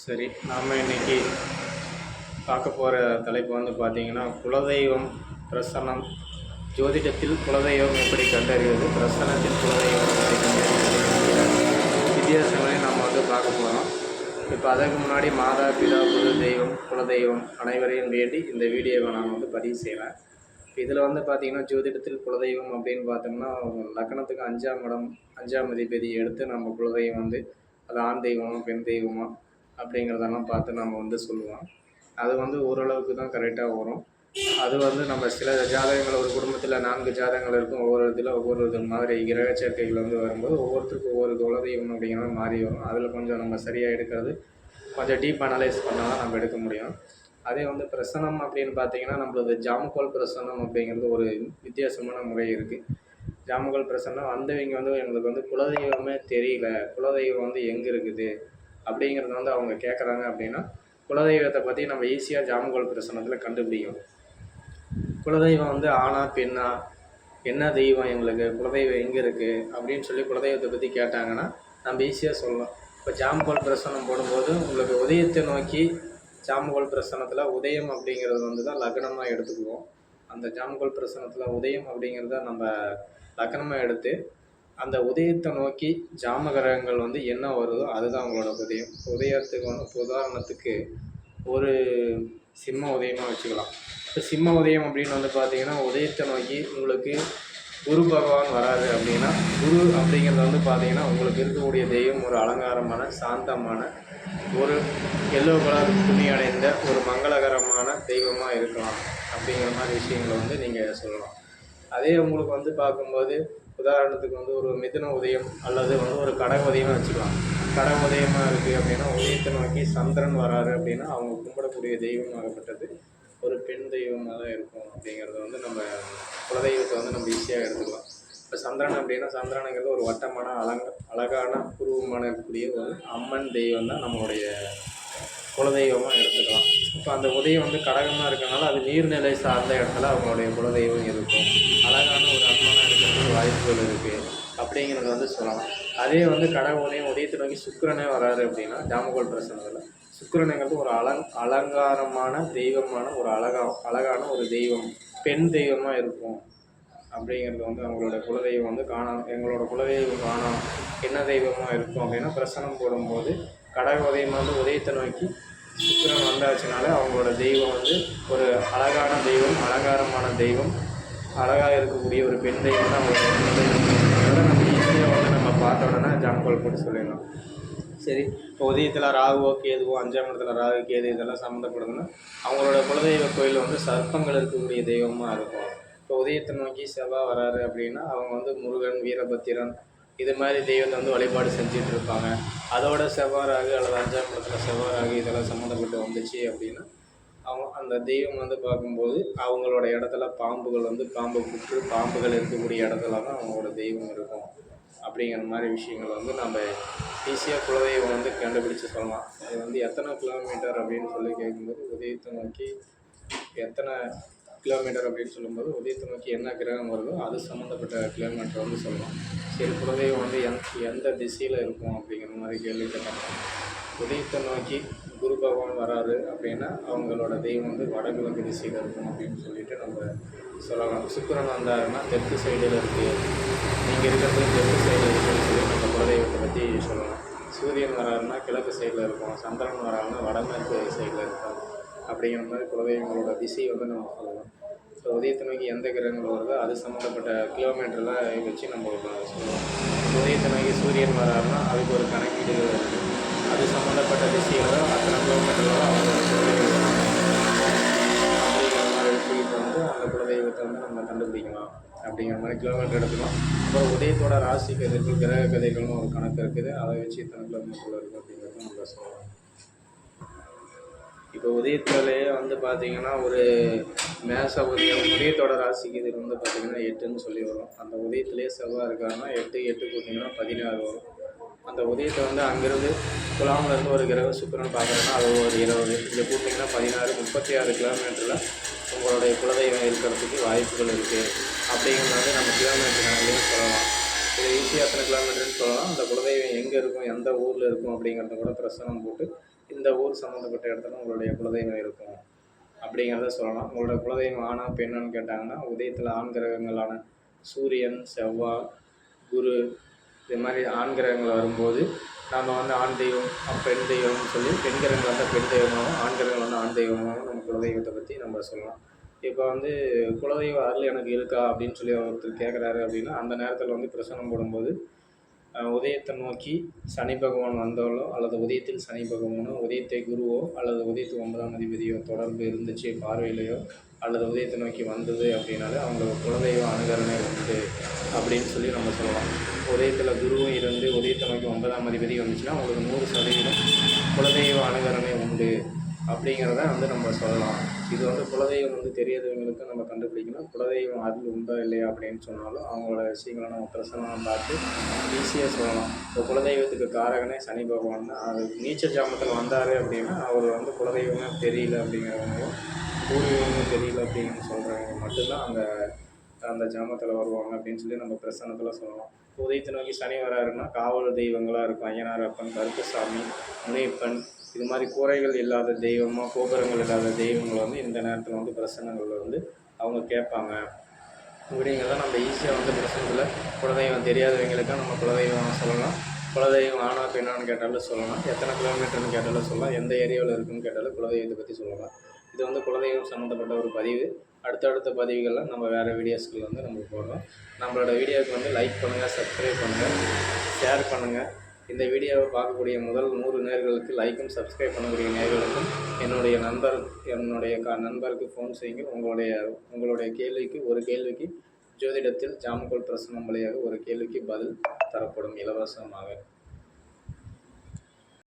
சரி நாம் இன்னைக்கு பார்க்க போகிற தலைப்பு வந்து பார்த்தீங்கன்னா குலதெய்வம் பிரசனம் ஜோதிடத்தில் குலதெய்வம் எப்படி கண்டறிவது பிரசனத்தில் குலதெய்வம் எப்படி கண்டறிவது வித்தியாசங்களை நம்ம வந்து பார்க்க போகிறோம் இப்போ அதற்கு முன்னாடி மாதா பிதா குரு தெய்வம் குலதெய்வம் அனைவரையும் வேண்டி இந்த வீடியோவை நான் வந்து பதிவு செய்கிறேன் இதில் வந்து பார்த்தீங்கன்னா ஜோதிடத்தில் குலதெய்வம் அப்படின்னு பார்த்தோம்னா லக்கணத்துக்கு அஞ்சாம் இடம் அஞ்சாம் அதிபதி எடுத்து நம்ம குலதெய்வம் வந்து அது ஆண் தெய்வமா பெண் தெய்வமா அப்படிங்கிறதெல்லாம் பார்த்து நம்ம வந்து சொல்லுவோம். அது வந்து ஓரளவுக்கு தான் கரெக்டாக வரும். அது வந்து நம்ம சில ஜாதகங்கள் ஒரு குடும்பத்தில் நான்கு ஜாதகங்கள் இருக்கும். ஒவ்வொரு இதில் ஒவ்வொரு இது மாதிரி கிரக சேர்க்கைகள் வந்து வரும்போது ஒவ்வொருத்தருக்கும் ஒவ்வொரு குலதெய்வம் அப்படிங்கிறது மாறி வரும். அதில் கொஞ்சம் நம்ம சரியாக எடுக்கிறது கொஞ்சம் டீப் அனலைஸ் பண்ணால் தான் நம்ம எடுக்க முடியும். அதே வந்து பிரசனம் அப்படின்னு பார்த்தீங்கன்னா நம்மளது ஜாமுக்கோல் பிரசனம் அப்படிங்கிறது ஒரு வித்தியாசமான முறை இருக்குது ஜாமுக்கோல் பிரசனம் வந்தவங்க வந்து எங்களுக்கு வந்து குலதெய்வமே தெரியல. குலதெய்வம் வந்து எங்கே இருக்குது? அப்படிங்கிறத வந்து அவங்க கேட்குறாங்க அப்படின்னா குலதெய்வத்தை பற்றி நம்ம ஈஸியாக ஜாமகோல் பிரசனத்தில் கண்டுபிடிக்கும் குலதெய்வம் வந்து ஆணா பெண்ணா என்ன தெய்வம் எங்களுக்கு குலதெய்வம் எங்கே இருக்குது அப்படின்னு சொல்லி குலதெய்வத்தை பற்றி கேட்டாங்கன்னா நம்ம ஈஸியாக சொல்லலாம். இப்போ ஜாமுக்கோல் பிரசனம் போடும்போது உங்களுக்கு உதயத்தை நோக்கி ஜாமுகோல் பிரசனத்தில் உதயம் அப்படிங்கிறது வந்து தான் லக்னமாக எடுத்துக்குவோம். அந்த ஜாமுகோல் பிரசனத்தில் உதயம் அப்படிங்கிறத நம்ம லக்னமாக எடுத்து அந்த உதயத்தை நோக்கி ஜாமகரகங்கள் வந்து என்ன வருதோ அதுதான் உங்களோட உதயம். உதயத்துக்கு வந்து இப்போ உதாரணத்துக்கு ஒரு சிம்ம உதயமாக வச்சுக்கலாம். இப்போ சிம்ம உதயம் அப்படின்னு வந்து பார்த்தீங்கன்னா உதயத்தை நோக்கி உங்களுக்கு குரு பகவான் வராது அப்படின்னா குரு அப்படிங்கிறது வந்து பார்த்தீங்கன்னா உங்களுக்கு இருக்கக்கூடிய தெய்வம் ஒரு அலங்காரமான சாந்தமான ஒரு எல்லோ கலர் துணி அடைந்த ஒரு மங்களகரமான தெய்வமாக இருக்கலாம். அப்படிங்கிற மாதிரி விஷயங்களை வந்து நீங்கள் சொல்லலாம். அதே உங்களுக்கு வந்து பார்க்கும்போது உதாரணத்துக்கு வந்து ஒரு மிதுன உதயம் அல்லது வந்து ஒரு கடக உதயமாக வச்சுக்கலாம். கடக உதயமாக இருக்குது அப்படின்னா உதயத்தை நோக்கி சந்திரன் வராரு அப்படின்னா அவங்க கும்பிடக்கூடிய தெய்வமாகப்பட்டது ஒரு பெண் தெய்வமாக தான் இருக்கும் அப்படிங்கிறத வந்து நம்ம குலதெய்வத்தை வந்து நம்ம ஈஸியாக எடுத்துக்கலாம். இப்போ சந்திரன் அப்படின்னா சந்திரனுங்கிறது ஒரு வட்டமான அலங்க அழகான புருவமான இருக்கக்கூடிய ஒரு அம்மன் தெய்வம் தான் நம்மளுடைய குலதெய்வமாக எடுத்துக்கலாம். இப்போ அந்த உதயம் வந்து கடகமாக இருக்கனால அது நீர்நிலை சார்ந்த இடத்துல அவங்களுடைய குலதெய்வம் இருக்கும். அழகான ஒரு அம்மனாக அப்படிங்கிறது வந்து சொல்லலாம். அதே வந்து கடக உதயம் உதயத்தை நோக்கி சுக்கிரனே வராரு அப்படின்னா ஜாமகோல் பிரசனத்தில் சுக்கரனுங்கிறது ஒரு அலங் அலங்காரமான தெய்வமான ஒரு அழகா அழகான ஒரு தெய்வம் பெண் தெய்வமாக இருக்கும். அப்படிங்கிறது வந்து அவங்களோட குலதெய்வம் வந்து காணும் எங்களோட குலதெய்வம் காணும் என்ன தெய்வமாக இருக்கும் அப்படின்னா பிரசனம் போடும்போது கடக உதயம் வந்து உதயத்தை நோக்கி சுக்கரன் வந்தாச்சுனால அவங்களோட தெய்வம் வந்து ஒரு அழகான தெய்வம் அலங்காரமான தெய்வம் அழகாக இருக்கக்கூடிய ஒரு பெண்ணை வந்து நம்ம அதெல்லாம் நம்ம ஈஸியாக வந்து நம்ம பார்த்த உடனே ஜாம்பல் போட்டு சொல்லிடலாம். சரி இப்போ உதயத்தில் ராகுவோ கேதுவோ அஞ்சாம் இடத்துல ராகு கேது இதெல்லாம் சம்மந்தப்படுதுன்னா அவங்களோட குலதெய்வ கோயில் வந்து சர்ப்பங்கள் இருக்கக்கூடிய தெய்வமாக இருக்கும். இப்போ உதயத்தை நோக்கி செவ்வாய் வராரு அப்படின்னா அவங்க வந்து முருகன் வீரபத்திரன் இது மாதிரி தெய்வத்தை வந்து வழிபாடு செஞ்சுட்டு இருப்பாங்க. அதோட செவ்வாய் ராகு அல்லது அஞ்சாம் இடத்துல செவ்வாய் ராகு இதெல்லாம் சம்மந்தப்பட்டு வந்துச்சு அப்படின்னா அவங்க அந்த தெய்வம் வந்து பார்க்கும்போது அவங்களோட இடத்துல பாம்புகள் வந்து பாம்பு புற்று பாம்புகள் இருக்கக்கூடிய இடத்துல தான் அவங்களோட தெய்வம் இருக்கும். அப்படிங்கிற மாதிரி விஷயங்கள் வந்து நம்ம ஈஸியாக குலதெய்வம் வந்து கண்டுபிடிச்சு சொல்லலாம். அது வந்து எத்தனை கிலோமீட்டர் அப்படின்னு சொல்லி கேட்கும்போது உதயத்தை நோக்கி எத்தனை கிலோமீட்டர் அப்படின்னு சொல்லும்போது உதயத்தை நோக்கி என்ன கிரகம் வருதோ அது சம்மந்தப்பட்ட கிலோமீட்டர் வந்து சொல்லலாம். சரி குலதெய்வம் வந்து எந் எந்த திசையில் இருக்கும் அப்படிங்கிற மாதிரி கேள்வி கேட்டாங்க உதயத்தை நோக்கி குரு பகவான் வராரு அப்படின்னா அவங்களோட தெய்வம் வந்து வடகிழக்கு திசையில் இருக்கும் அப்படின்னு சொல்லிட்டு நம்ம சொல்லலாம். சுக்கரன் வந்தாருன்னா தெற்கு சைடில் இருக்குது நீங்கள் இருக்கிறது தெற்கு சைடில் இருக்குன்னு சொல்லி நம்ம குலதெய்வத்தை பற்றி சொல்லலாம். சூரியன் வராருன்னா கிழக்கு சைடில் இருக்கும். சந்திரன் வராருன்னா வடமேற்கு சைடில் இருக்கும். அப்படிங்கிற மாதிரி குலதெய்வங்களோட திசை வந்து நம்ம சொல்லலாம். ஸோ உதயத்தை நோக்கி எந்த கிரகங்கள் வருதோ அது சம்மந்தப்பட்ட கிலோமீட்டர்லாம் வச்சு நம்ம சொல்லுவோம் உதயத்தை நோக்கி சூரியன் வராருன்னா அதுக்கு ஒரு கணக்கீடுகள் இருக்குது அது சம்மந்தப்பட்ட விஷயங்களும் அத்தனை கிலோமீட்டர் வரும் குலதெய்வம் அப்படிங்கிற மாதிரி வந்து அந்த குலதெய்வத்தை வந்து நம்ம கண்டுபிடிக்கலாம் அப்படிங்கிற மாதிரி கிலோமீட்டர் எடுத்துக்கலாம். அப்புறம் உதயத்தோட ராசி கதைகள் கிரக கதைகள்னு ஒரு கணக்கு இருக்குது. அதை வச்சு இத்தனை கிலோமீட்டர் இருக்குது அப்படிங்கிறத நம்ம சொல்லலாம் இப்போ உதயத்திலேயே வந்து பார்த்தீங்கன்னா ஒரு மேச உதயம் உதயத்தோட ராசிக்கு இது வந்து பார்த்தீங்கன்னா எட்டுன்னு சொல்லி வரும். அந்த உதயத்துலேயே செவ்வாய் இருக்காங்கன்னா எட்டு எட்டு பார்த்தீங்கன்னா பதினாறு வரும். அந்த உதயத்தை வந்து அங்கேருந்து குலாமில் இருந்து ஒரு கிரக சுக்கரன் பார்க்குறேன்னா அது ஒரு இருபது. இங்கே கூட்டிங்கன்னா பதினாறு முப்பத்தி ஆறு கிலோமீட்டரில் உங்களுடைய குலதெய்வம் இருக்கிறதுக்கு வாய்ப்புகள் இருக்குது அப்படிங்கிறது நம்ம கிலோமீட்டர் கணக்குலையும் சொல்லலாம். இது ஈஸியாக எத்தனை கிலோமீட்டர்னு சொல்லலாம். அந்த குலதெய்வம் எங்கே இருக்கும் எந்த ஊரில் இருக்கும் அப்படிங்கிறத கூட பிரசனம் போட்டு இந்த ஊர் சம்மந்தப்பட்ட இடத்துல உங்களுடைய குலதெய்வம் இருக்கும் அப்படிங்கிறத சொல்லலாம். உங்களோட குலதெய்வம் ஆனா பெண்ணான்னு கேட்டாங்கன்னா உதயத்தில் ஆண் கிரகங்களான சூரியன் செவ்வாய் குரு இது மாதிரி ஆண் கிரகங்கள் வரும்போது நாம் வந்து ஆண் தெய்வம் பெண் தெய்வம்னு சொல்லி பெண் கிரகங்கள் வந்தால் பெண் தெய்வமாகவும் ஆண் கிரகங்கள் வந்து ஆண் தெய்வமாகவும் நம்ம குலதெய்வத்தை பற்றி நம்ம சொல்லலாம். இப்போ வந்து குலதெய்வ அருள் எனக்கு இருக்கா அப்படின்னு சொல்லி ஒருத்தர் கேட்குறாரு அப்படின்னா அந்த நேரத்தில் வந்து பிரசனம் போடும்போது உதயத்தை நோக்கி சனி பகவான் வந்தாலோ அல்லது உதயத்தில் சனி பகவானோ உதயத்தை குருவோ அல்லது உதயத்து ஒன்பதாம் அதிபதியோ தொடர்பு இருந்துச்சு பார்வையிலையோ அல்லது உதயத்தை நோக்கி வந்தது அப்படின்னாலே அவங்க குலதெய்வ அனுகரணை உண்டு அப்படின்னு சொல்லி நம்ம சொல்லலாம். உதயத்தில் குருவும் இருந்து உதயத்தை நோக்கி ஒன்பதாம் அதிபதி வந்துச்சுன்னா உங்களுக்கு நூறு சதவீதம் குலதெய்வ அனுகரணை உண்டு அப்படிங்கிறத வந்து நம்ம சொல்லலாம். இது வந்து குலதெய்வம் வந்து தெரியாதவங்களுக்கு நம்ம கண்டுபிடிக்கணும். குலதெய்வம் அதில் உண்டா இல்லையா அப்படின்னு சொன்னாலும் அவங்களோட விஷயங்களை நம்ம பிரசனம் பார்த்து ஈஸியாக சொல்லலாம். இப்போ குலதெய்வத்துக்கு காரகனே சனி பகவான் தான். அது நீச்சல் ஜாமத்தில் வந்தார் அப்படின்னா அவர் வந்து குலதெய்வமே தெரியல அப்படிங்கிறவங்களும் பூர்வீகமே தெரியல அப்படின்னு சொல்கிறவங்க மட்டும்தான் அந்த அந்த ஜாமத்தில் வருவாங்க அப்படின்னு சொல்லி நம்ம பிரசன்னத்தில் சொல்லலாம். உதயத்தை நோக்கி சனி வராருன்னா காவல் தெய்வங்களாக இருக்கும். ஐயனார் அப்பன் கருப்பசாமி முனைப்பன் இது மாதிரி கூரைகள் இல்லாத தெய்வமாக கோபுரங்கள் இல்லாத தெய்வங்களை வந்து இந்த நேரத்தில் வந்து பிரசனங்களில் வந்து அவங்க கேட்பாங்க. இப்படிங்கிறத நம்ம ஈஸியாக வந்து பிரசனத்தில் குலதெய்வம் தெரியாதவங்களுக்கு நம்ம குலதெய்வம் சொல்லலாம். குலதெய்வம் ஆனா பெண்ணான்னு கேட்டாலும் சொல்லலாம். எத்தனை கிலோமீட்டர்னு கேட்டாலும் சொல்லலாம். எந்த ஏரியாவில் இருக்குன்னு கேட்டாலும் குலதெய்வத்தை பற்றி சொல்லலாம். இது வந்து குலதெய்வம் சம்மந்தப்பட்ட ஒரு பதிவு. அடுத்தடுத்த பதிவுகளில் நம்ம வேறு வீடியோஸ்கள் வந்து நம்ம போடுறோம் நம்மளோட வீடியோவுக்கு வந்து லைக் பண்ணுங்கள் சப்ஸ்கிரைப் பண்ணுங்கள் ஷேர் பண்ணுங்கள் இந்த வீடியோவை பார்க்கக்கூடிய முதல் நூறு நேர்களுக்கு லைக்கும் சப்ஸ்கிரைப் பண்ணக்கூடிய நேர்களுக்கும் என்னுடைய நண்பர் என்னுடைய க நண்பருக்கு ஃபோன் செய்யுங்க. உங்களுடைய உங்களுடைய கேள்விக்கு ஒரு கேள்விக்கு ஜோதிடத்தில் ஜாமகோல் பிரசனம் வழியாக ஒரு கேள்விக்கு பதில் தரப்படும் இலவசமாக.